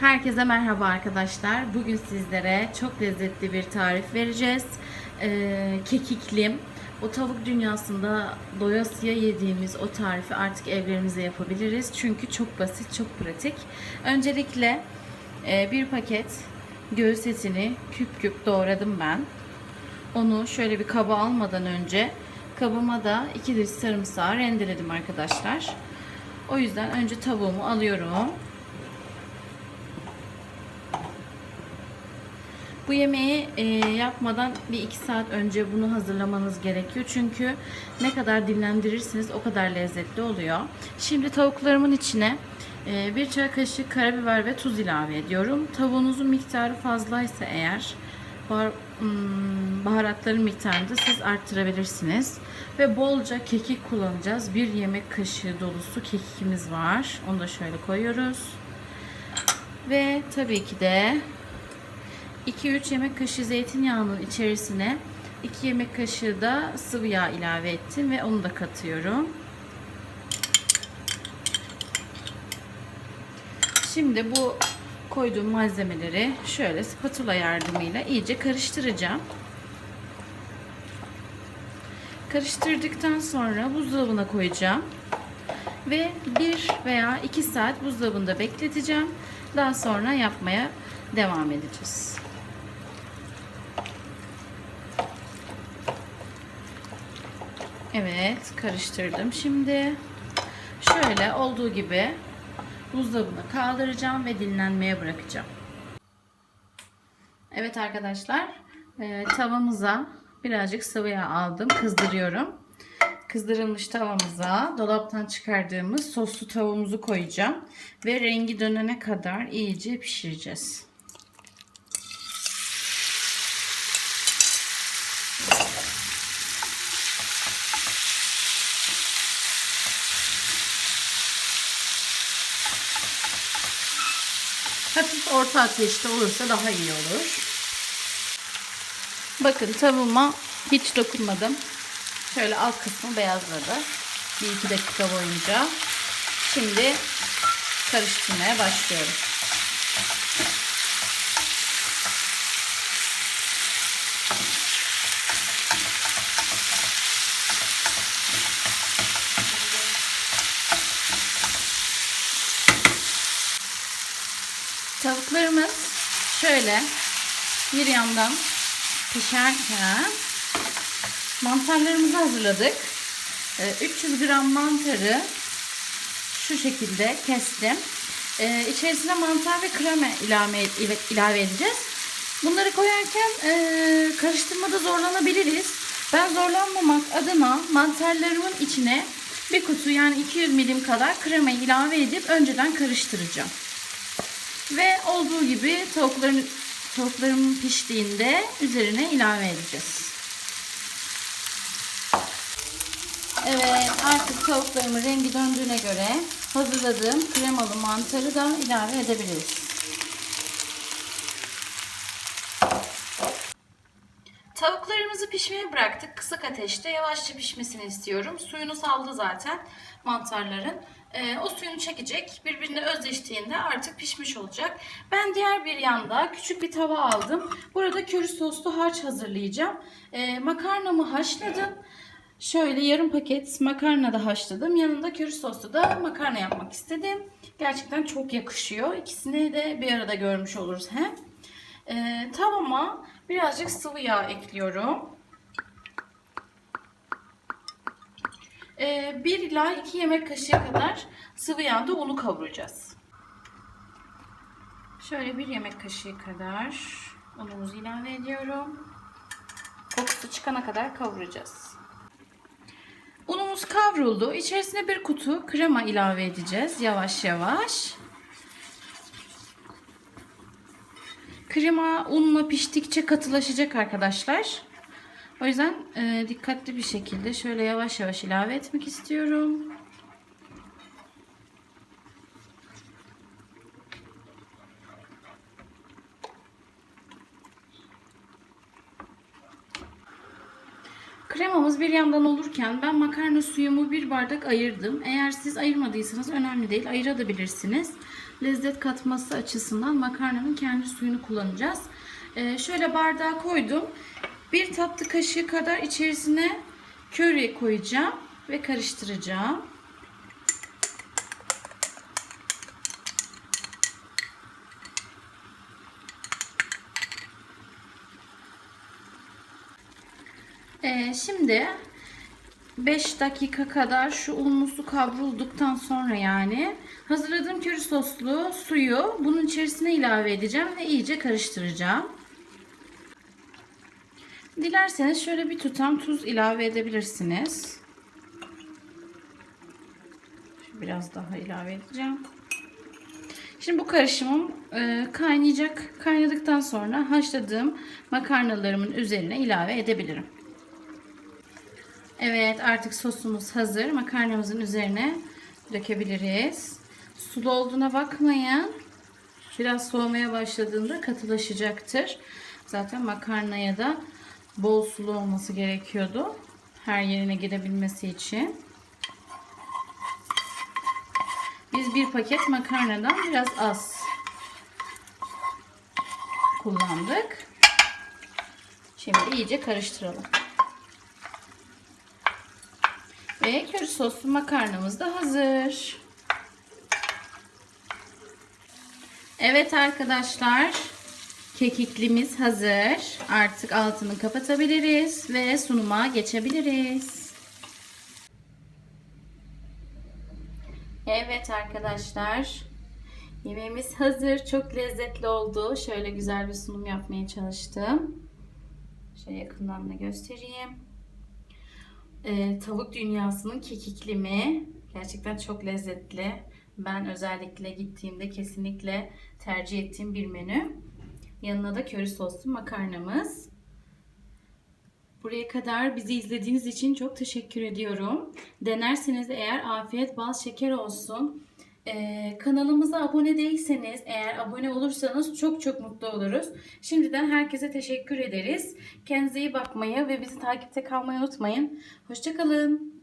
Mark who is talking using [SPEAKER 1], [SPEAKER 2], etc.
[SPEAKER 1] Herkese merhaba arkadaşlar. Bugün sizlere çok lezzetli bir tarif vereceğiz. Ee, kekiklim. O tavuk dünyasında doyasıya yediğimiz o tarifi artık evlerimize yapabiliriz. Çünkü çok basit, çok pratik. Öncelikle e, bir paket göğüs etini küp küp doğradım ben. Onu şöyle bir kaba almadan önce kabıma da 2 diş sarımsağı rendeledim arkadaşlar. O yüzden önce tavuğumu alıyorum. Bu yemeği e, yapmadan bir iki saat önce bunu hazırlamanız gerekiyor. Çünkü ne kadar dinlendirirseniz o kadar lezzetli oluyor. Şimdi tavuklarımın içine e, bir çay kaşığı karabiber ve tuz ilave ediyorum. Tavuğunuzun miktarı fazlaysa eğer bahar, hmm, baharatların miktarını da siz arttırabilirsiniz. Ve bolca kekik kullanacağız. Bir yemek kaşığı dolusu kekikimiz var. Onu da şöyle koyuyoruz. Ve tabii ki de 2-3 yemek kaşığı zeytinyağının içerisine 2 yemek kaşığı da sıvı yağ ilave ettim ve onu da katıyorum. Şimdi bu koyduğum malzemeleri şöyle spatula yardımıyla iyice karıştıracağım. Karıştırdıktan sonra buzdolabına koyacağım. Ve 1 veya 2 saat buzdolabında bekleteceğim. Daha sonra yapmaya devam edeceğiz. Evet karıştırdım. Şimdi şöyle olduğu gibi buzdolabına kaldıracağım ve dinlenmeye bırakacağım. Evet arkadaşlar e, tavamıza birazcık sıvı yağ aldım. Kızdırıyorum. Kızdırılmış tavamıza dolaptan çıkardığımız soslu tavuğumuzu koyacağım. Ve rengi dönene kadar iyice pişireceğiz. Hafif orta ateşte olursa daha iyi olur. Bakın tavuğuma hiç dokunmadım. Şöyle alt kısmı beyazladı. Bir iki dakika boyunca. Şimdi karıştırmaya başlıyorum. Tavuklarımız şöyle bir yandan pişerken mantarlarımızı hazırladık. 300 gram mantarı şu şekilde kestim. Ee, içerisine mantar ve krema ilave, ilave edeceğiz. Bunları koyarken e, karıştırmada zorlanabiliriz. Ben zorlanmamak adına mantarlarımın içine bir kutu yani 200 milim kadar krema ilave edip önceden karıştıracağım. Ve olduğu gibi tavukların tavuklarım piştiğinde üzerine ilave edeceğiz. Evet artık tavuklarımın rengi döndüğüne göre hazırladığım kremalı mantarı da ilave edebiliriz. Tavuklarımızı pişmeye bıraktık. Kısık ateşte yavaşça pişmesini istiyorum. Suyunu saldı zaten mantarların. Ee, o suyunu çekecek. Birbirine özleştiğinde artık pişmiş olacak. Ben diğer bir yanda küçük bir tava aldım. Burada köri soslu harç hazırlayacağım. Ee, makarnamı haşladım. Şöyle yarım paket makarna da haşladım. Yanında köri soslu da makarna yapmak istedim. Gerçekten çok yakışıyor. İkisini de bir arada görmüş oluruz hem. Ee, tavama birazcık sıvı yağ ekliyorum. 1 ila 2 yemek kaşığı kadar sıvı yağda unu kavuracağız. Şöyle bir yemek kaşığı kadar unumuzu ilave ediyorum. Kokusu çıkana kadar kavuracağız. Unumuz kavruldu. İçerisine bir kutu krema ilave edeceğiz yavaş yavaş. Krema unla piştikçe katılaşacak arkadaşlar. O yüzden e, dikkatli bir şekilde şöyle yavaş yavaş ilave etmek istiyorum. kremamız bir yandan olurken ben makarna suyumu bir bardak ayırdım. Eğer siz ayırmadıysanız önemli değil ayırabilirsiniz. Lezzet katması açısından makarnanın kendi suyunu kullanacağız. Ee, şöyle bardağa koydum. Bir tatlı kaşığı kadar içerisine köri koyacağım ve karıştıracağım. Ee, şimdi 5 dakika kadar şu unlu su kavrulduktan sonra yani hazırladığım köri soslu suyu bunun içerisine ilave edeceğim ve iyice karıştıracağım. Dilerseniz şöyle bir tutam tuz ilave edebilirsiniz. Biraz daha ilave edeceğim. Şimdi bu karışımım e, kaynayacak. Kaynadıktan sonra haşladığım makarnalarımın üzerine ilave edebilirim. Evet artık sosumuz hazır. Makarnamızın üzerine dökebiliriz. Sulu olduğuna bakmayın. Biraz soğumaya başladığında katılaşacaktır. Zaten makarnaya da bol sulu olması gerekiyordu. Her yerine girebilmesi için. Biz bir paket makarnadan biraz az kullandık. Şimdi iyice karıştıralım. Ve köri soslu makarnamız da hazır. Evet arkadaşlar. Kekiklimiz hazır. Artık altını kapatabiliriz ve sunuma geçebiliriz. Evet arkadaşlar. Yemeğimiz hazır. Çok lezzetli oldu. Şöyle güzel bir sunum yapmaya çalıştım. Şöyle yakından da göstereyim. Ee, tavuk dünyasının kekikli mi? Gerçekten çok lezzetli. Ben özellikle gittiğimde kesinlikle tercih ettiğim bir menü. Yanına da köri soslu makarnamız. Buraya kadar bizi izlediğiniz için çok teşekkür ediyorum. Denerseniz eğer afiyet bal şeker olsun. Ee, kanalımıza abone değilseniz eğer abone olursanız çok çok mutlu oluruz. Şimdiden herkese teşekkür ederiz. Kendinize iyi bakmayı ve bizi takipte kalmayı unutmayın. Hoşçakalın.